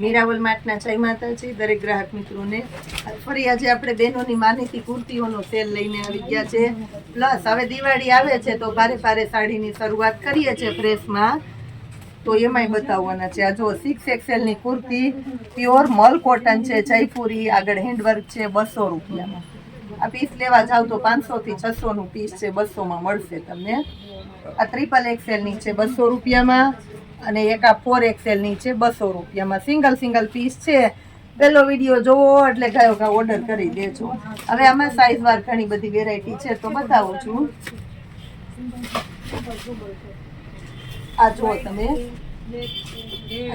મીરાવલ માર્ટના જય માતાજી, દરેક ગ્રાહક મિત્રોને. ફરી આજે આપણે બહેનોની માનીતી કુર્તીઓનો સેલ લઈને આવી ગયા છે. પ્લસ હવે દિવાળી આવે છે તો ભારે ભારે સાડીની શરૂઆત કરીએ છીએ ફ્રેશમાં તો એમાંય બતાવવાના છે. આ જો સિક્સ એક્સેલની કુર્તી પ્યોર મલ કોટન છે, જયપુરી, આગળ હેન્ડવર્ક છે, બસો રૂપિયામાં. આ પીસ લેવા જાવ તો પાંચસોથી છસોનું પીસ છે, બસોમાં મળશે તમને. આ ટ્રિપલ એક્સેલની છે, બસો રૂપિયામાં. અને એક આ ફોર એક્સેલની છે, બસો રૂપિયામાં. સિંગલ સિંગલ પીસ છે. પેલો વીડિયો જોવો એટલે કયો કા ઓર્ડર કરી દેજો. હવે આમાં સાઈઝ વાર ઘણી બધી વેરાયટી છે, તો બતાવું છું. આ જુઓ તમે.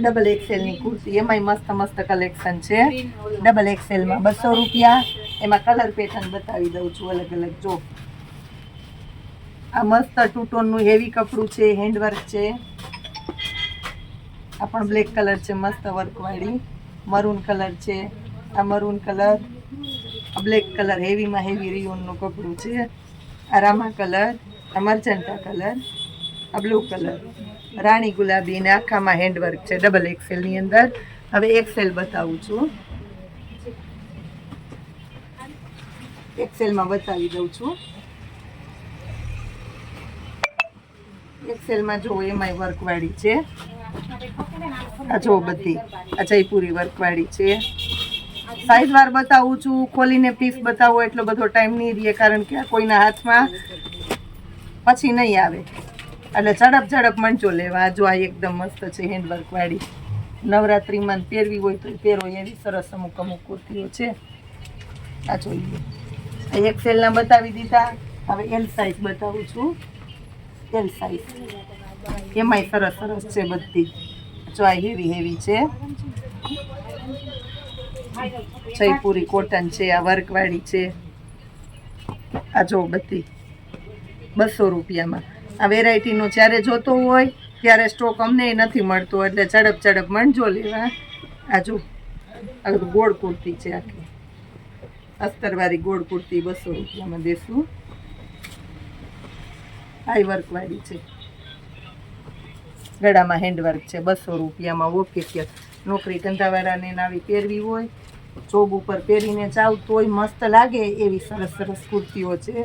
ડબલ એક્સેલની કુર્તી, એમાંય મસ્ત મસ્ત કલેક્શન છે. ડબલ એક્સેલમાં બસો રૂપિયા. એમાં કલર પેટર્ન બતાવી દઉં છું અલગ અલગ. જો. આ મસ્ત ટુટોનનું હેવી કપડું છે હેન્ડવર્ક છે. આ પણ બ્લેક કલર છે, મસ્ત વર્કવાળી મરૂન કલર છે. આ મરૂન કલર. બ્લેક કલર હેવીમાં હેવી રિયોનનું કપડું છે. આ રામા કલર, આ મર્જન્ટા કલર, આ બ્લુ કલર. રાણી ગુલાબી અને આખામાં હેન્ડવર્ક છે ડબલ એક્સેલની અંદર. હવે એક્સેલ બતાવું છું. એક્સેલમાં બતાવી દઉં છું. એક્સેલમાં જો એમાંય વર્કવાળી છે. આ જો બધી. આ જયપુરી વર્કવાળી છે. સાઈઝ વાર બતાવું છું, ખોલીને પીસ બતાવો, એટલો બધો ટાઈમ નહીં રહે, કારણ કે આ કોઈના હાથમાં પછી નહીં આવે. એટલે ઝડપ ઝડપ મંચો લેવા. જો આ એકદમ મસ્ત છે હેન્ડવર્ક વાળી નવરાત્રિમાં પહેરવી હોય તો પહેરો. એવી સરસ અમુક અમુક કુર્તીઓ છે. આ જોઈએ આ એક્સેલના બતાવી દીધા. હવે એલ સાઈઝ બતાવું છું. એલ સાઈઝ એમાંય સરસ સરસ છે બધી. જો હેવી હેવી છે. જયપુરી કોટન છે, આ વર્કવાળી છે. આ જો બધી બસો રૂપિયામાં. આ વેરાયટીનો જ્યારે જોતો હોય, ત્યારે સ્ટોક અમને નથી મળતો, એટલે ઝડપ ઝડપ મણજો લેવા. આ જો, આ ગોળ કુર્તી છે આખી. અસ્તરવાળી ગોળ કુર્તી બસો રૂપિયામાં દેશું. હાઈ વર્કવાળી છે. ગળામાં હેન્ડવર્ક છે, બસો રૂપિયામાં ઓકે કે નોકરી ધંધાવાળાને આવી પહેરવી હોય જોબ ઉપર પહેરીને જાવ તોય મસ્ત લાગે એવી સરસ સરસ કુર્તીઓ છે.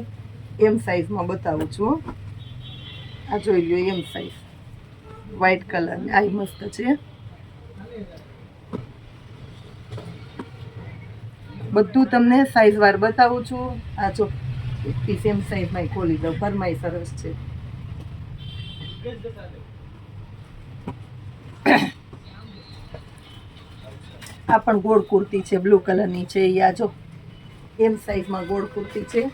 એમ સાઈઝમાં બતાવું છું. આ જોઈ લો એમ સાઈઝ વ્હાઇટ કલર આ મસ્ત છે. બધું તમને સાઈઝ વાર બતાવું છું. આ જો પીસ એમ સાઇઝમાં ખોલી દઉં. ફરમાઈ સરસ છે. આ પણ ગોળ કુર્તી છે, બ્લુ કલરની છે એ આ એમ સાઈઝમાં ગોળ કુર્તી છે.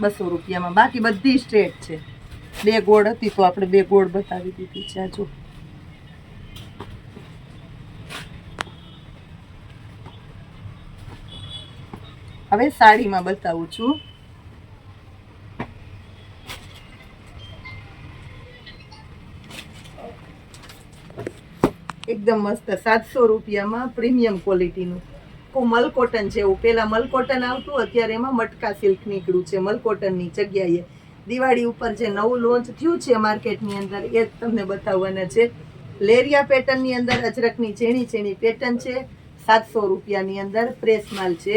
બસો રૂપિયામાં. બાકી બધી સ્ટ્રેટ છે. બે ગોળ હતી તો આપણે બે ગોળ બતાવી દીધી છે આ હવે સાડીમાં બતાવું છું. એકદમ મસ્ત. સાતસો રૂપિયામાં પ્રીમિયમ ક્વોલિટીનું. આખું મલ કોટન એવું. પહેલાં મલ કોટન આવતું, અત્યારે એમાં મટકા સિલ્ક નીકળ્યું છે મલ કોટનની જગ્યાએ. દિવાળી ઉપર જે નવું લોન્ચ થયું છે માર્કેટની અંદર, એ જ તમને બતાવવાના છે. લેરિયા પેટર્નની અંદર અજરકની ઝીણી ઝીણી પેટર્ન છે. સાતસો રૂપિયાની અંદર પ્રેસ માલ છે.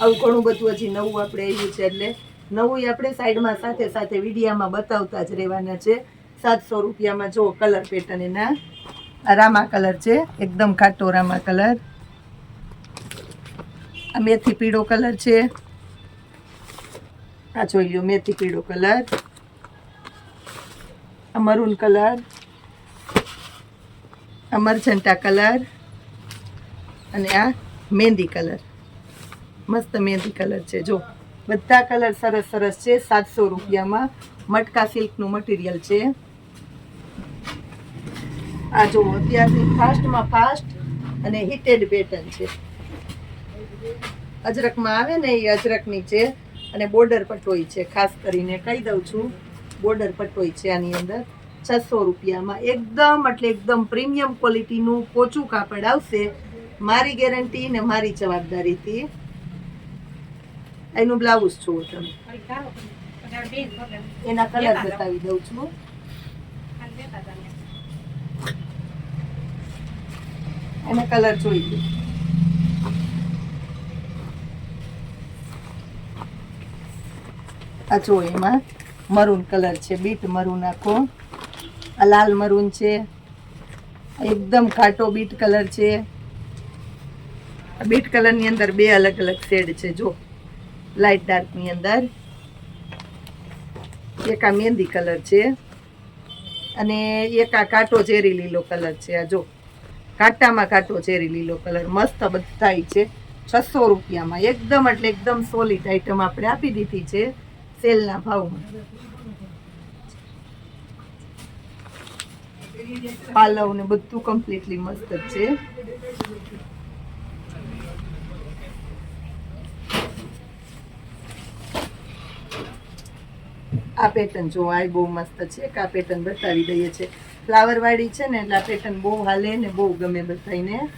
આવું ઘણું બધું હજી નવું આપણે આવ્યું છે એટલે નવું આપણે સાઈડમાં સાથે સાથે વિડીયામાં બતાવતા જ રહેવાના છે. સાતસો રૂપિયામાં જો કલર પેટર્ન એના રામા કલર છે, એકદમ ખાટો રામા કલર. આ મેથી પીળો કલર છે. આ જોઈ લ્યો, મેથી પીળો કલર. આ મરૂન કલર. આ મરજન્ટા કલર. અને આ મહેંદી કલર. મસ્ત મહેંદી કલર છે, જો. બધા કલર સરસ સરસ છે, સાતસો રૂપિયામાં. મટકા સિલ્કનું મટીરિયલ છે. આ જો અત્યારની ફાસ્ટમાં ફાસ્ટ અને હિટેડ પેટર્ન છે. અજરકમાં આવે ને એ અજરકની છે અને બોર્ડર પટોઈ છે. ખાસ કરીને કહી દઉં છું બોર્ડર પટોઈ છે આની અંદર. છસો રૂપિયામાં એકદમ એટલે એકદમ પ્રીમિયમ ક્વોલિટીનું પોચું કાપડ આવશે. મારી ગેરંટી ને મારી જવાબદારીથી એનું બ્લાઉઝ જુઓ તમે. એના કલર બતાવી દઉં છું. એને કલર જોઈ લો. આ જો એમાં મરૂન કલર છે, બીટ મરૂન આખો. આ લાલ મરૂન છે એકદમ ઘાટો બીટ કલર છે. બીટ કલરની અંદર બે અલગ અલગ શેડ છે, જો. લાઇટ ડાર્કની અંદર. એક આ મહેંદી કલર છે. અને એક આ કાંટો ઝેરી લીલો કલર છે. આ જો, કાંટામાં કાંટો ઝેરી લીલો કલર મસ્ત બધાય છે. છસો રૂપિયામાં. એકદમ એટલે એકદમ સોલિડ આઈટમ આપણે આપી દીધી છે સેલના ભાવમાં. પાલવ ને બધું કમ્પ્લીટલી મસ્ત છે. આ પેટર્ન જો આ બહુ મસ્ત છે કે આ પેટર્ન બતાવી દઈએ છે. ફ્લાવર વાળી છે ને, એટલે આ પેટર્ન બહુ હાલે ને બહુ ગમે બધાને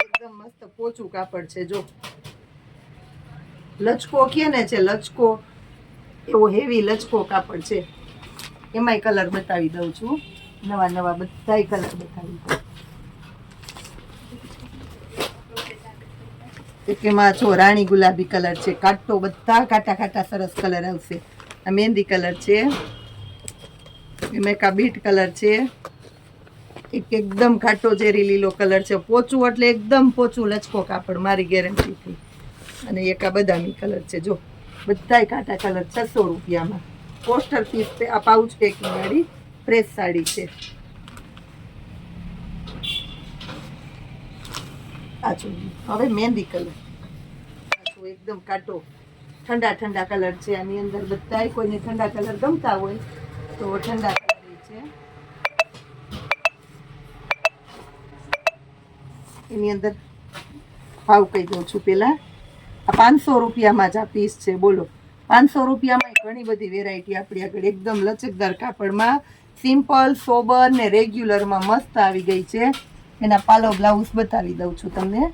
એકદમ મસ્ત પોચું કાપડ છે, જો. લચકો કે ને છે, લચકો. એવો હેવી લચકો કાપડ છે. એમાંય કલર બતાવી દઉં છું. નવા નવા બધાય કલર બતાવી દઉં. એક એમાં છો રાણી ગુલાબી કલર છે, કાટો બધા કાટા કાટા સરસ કલર આવશે. આ મહેંદી કલર છે એમાં આ બીટ કલર છે. એક એકદમ ઘાટો ઝેરી લીલો કલર છે, પોચું એટલે એકદમ પોચું લચકો કાપડ, મારી ગેરંટીથી અને એક આ બદામી કલર છે, જો બધાય કાંટા કલર, છસો રૂપિયામાં. પોસ્ટર પીસ આ પાઉચ પેકિંગ વાળી ફ્રેશ સાડી છે. આ હવે મહેંદી કલર આ એકદમ કાટો. ઠંડા ઠંડા કલર છે. આની અંદર બધાય કોઈને ઠંડા કલર ગમતા હોય તો ઠંડા કલર છે. એની અંદર ભાવ કહી દઉં છું પેલા આ પાંચસો રૂપિયામાં જ આ પીસ છે. બોલો. પાંચસો રૂપિયામાં ઘણી બધી વેરાયટી આપણી આગળ. એકદમ લચકદાર કાપડમાં સિમ્પલ સોબર ને રેગ્યુલરમાં મસ્ત આવી ગઈ છે. એના પાલવ બ્લાઉઝ બતાવી દઉં છું તમને.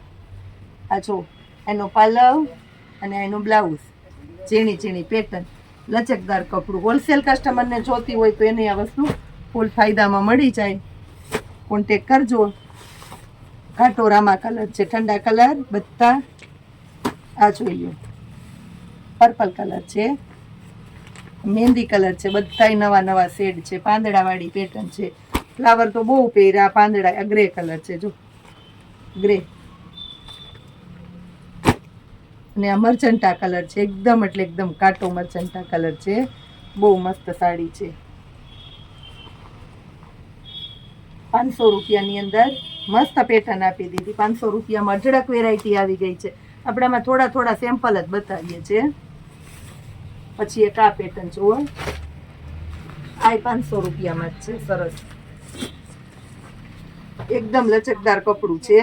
આ જો, એનો પાલવ અને એનું બ્લાઉઝ ઝીણી ઝીણી પેટર્ન લચકદાર કપડું. હોલસેલ કસ્ટમરને જોતી હોય તો એને આ વસ્તુ ફૂલ ફાયદામાં મળી જાય. કોન્ટેક કરજો. ઘાટો રામા કલર છે, ઠંડા કલર બધા આ જોઈ લો પર્પલ કલર છે, મહેંદી કલર છે, બધાય નવા નવા શેડ છે, પાંદડાવાળી પેટર્ન છે. ફ્લાવર તો બહુ પહેર્યા, પાંદડા ગ્રે કલર છે, જો. ગ્રે અને આ મરચંટા કલર છે, એકદમ એટલે એકદમ કાટો મરચંટા કલર છે. બહુ મસ્ત સાડી છે. પાંચસો રૂપિયાની અંદર મસ્ત પેટર્ન આપી દીધી. પાંચસો રૂપિયામાં અઢળક વેરાયટી આવી ગઈ છે. આપણામાં થોડા થોડા સેમ્પલ જ બતાવીએ છીએ. પછી એક આ પેટર્ન જુઓ. આ પાંચસો રૂપિયામાં જ છે, સરસ. એકદમ લચકદાર કપડું છે.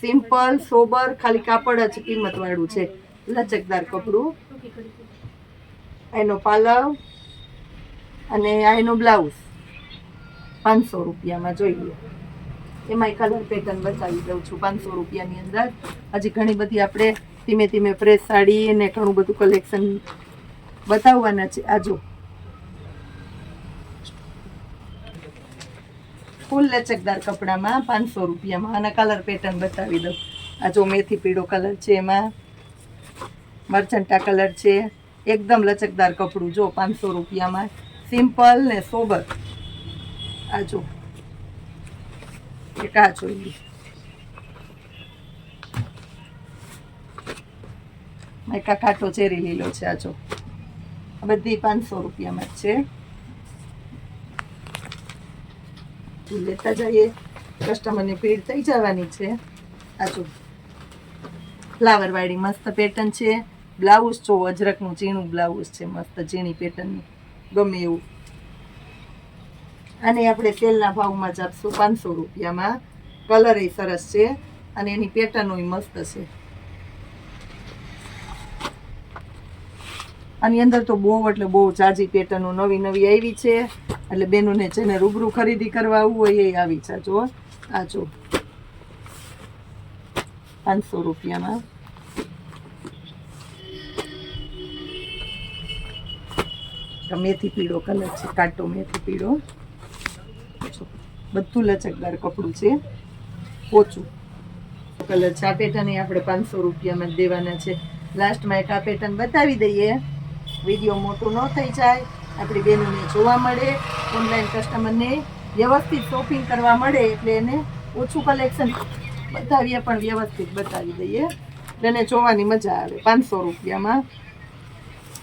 સિમ્પલ, સોબર, ખાલી કાપડ જ કિંમત વાળું છે. લચકદાર કપડું. એનો પાલવ અને આ એનો બ્લાઉઝ પાંચસો રૂપિયામાં જોઈ લો. એમાંય કલર પેટર્ન બતાવી દઉં છું પાંચસો રૂપિયાની અંદર. હજી ઘણી બધી આપણે ધીમે ધીમે ફ્રેશ સાડી અને ઘણું બધું કલેક્શન બતાવવાના છે. આ જો. ફૂલ લચકદાર કપડામાં પાંચસો રૂપિયામાં. આના કલર પેટર્ન બતાવી દઉં. આ જો મેથી પીળો કલર છે એમાં. મરચંટા કલર છે. એકદમ લચકદાર કપડું જો પાંચસો રૂપિયામાં. સિમ્પલ ને સોબર. આ જો. એક આ જોઈએ માયકા કાંટો ચેરી લીલો છે આ જો. આ બધી પાંચસો રૂપિયામાં છે. લેતા જઈએ કસ્ટમરની ભીડ થઈ જવાની છે. આ જો ફ્લાવર વાળી મસ્ત પેટર્ન છે. બ્લાઉઝ જો, અજરકનું ઝીણું બ્લાઉઝ છે, મસ્ત ઝીણી પેટર્નનું. ગમે એવું. અને આપણે તેલના ભાવમાં જ આપશું પાંચસો રૂપિયામાં. કલર એ સરસ છે અને એની પેટર્નો મસ્ત છે. આની અંદર તો બહુ, એટલે બહુ જાજી પેટર્નો નવી નવી આવી છે. એટલે બેનોને જેને રૂબરૂ ખરીદી કરવા આવવું હોય એ આવી છે જો. આ જો. પાંચસો રૂપિયામાં. મેથી પીળો કલર છે, કાટો મેથી પીળો. બધું લચકદાર કપડું છે. ઓછું કલર છે. આ પેટર્ન આપણે પાંચસો રૂપિયામાં દેવાના છે. લાસ્ટમાં એક આ પેટર્ન બતાવી દઈએ. વીડિયો મોટો ન થઈ જાય. આપણી બહેનોને જોવા મળે ઓનલાઈન કસ્ટમરને વ્યવસ્થિત શોપિંગ કરવા મળે એટલે એને ઓછું કલેક્શન બતાવીએ, પણ વ્યવસ્થિત બતાવી દઈએ. એટલે જોવાની મજા આવે, પાંચસો રૂપિયામાં.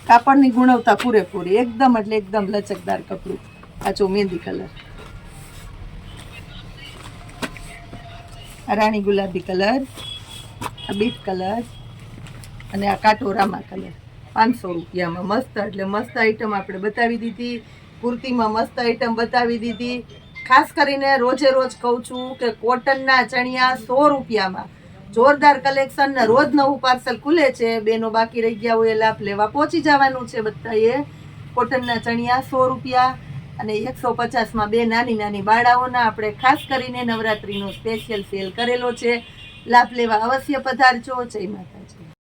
કાપડની ગુણવત્તા પૂરેપૂરી, એકદમ એટલે એકદમ લચકદાર કપડું. પાછો મહેંદી કલર આ રાણી ગુલાબી કલર આ બીટ કલર અને આ કાટો રામા કલર પાંચસો રૂપિયામાં મસ્ત, એટલે મસ્ત આઈટમ આપણે બતાવી દીધી. કુર્તીમાં મસ્ત આઈટમ બતાવી દીધી. ખાસ કરીને રોજે રોજ કહું છું કે કોટનના ચણિયા સો રૂપિયામાં. જોરદાર કલેક્શન રોજ નવું પાર્સલ ખુલે છે. બેનો બાકી રહી ગયા હોય એ લાભ લેવા પહોંચી જવાનું છે બધાએ. કોટનના ચણિયા સો રૂપિયા અને એકસો પચાસમાં બે નાની નાની બાળાઓના આપણે ખાસ કરીને નવરાત્રિનો સ્પેશિયલ સેલ કરેલો છે. લાભ લેવા અવશ્ય પધારજો. જય માતાજી.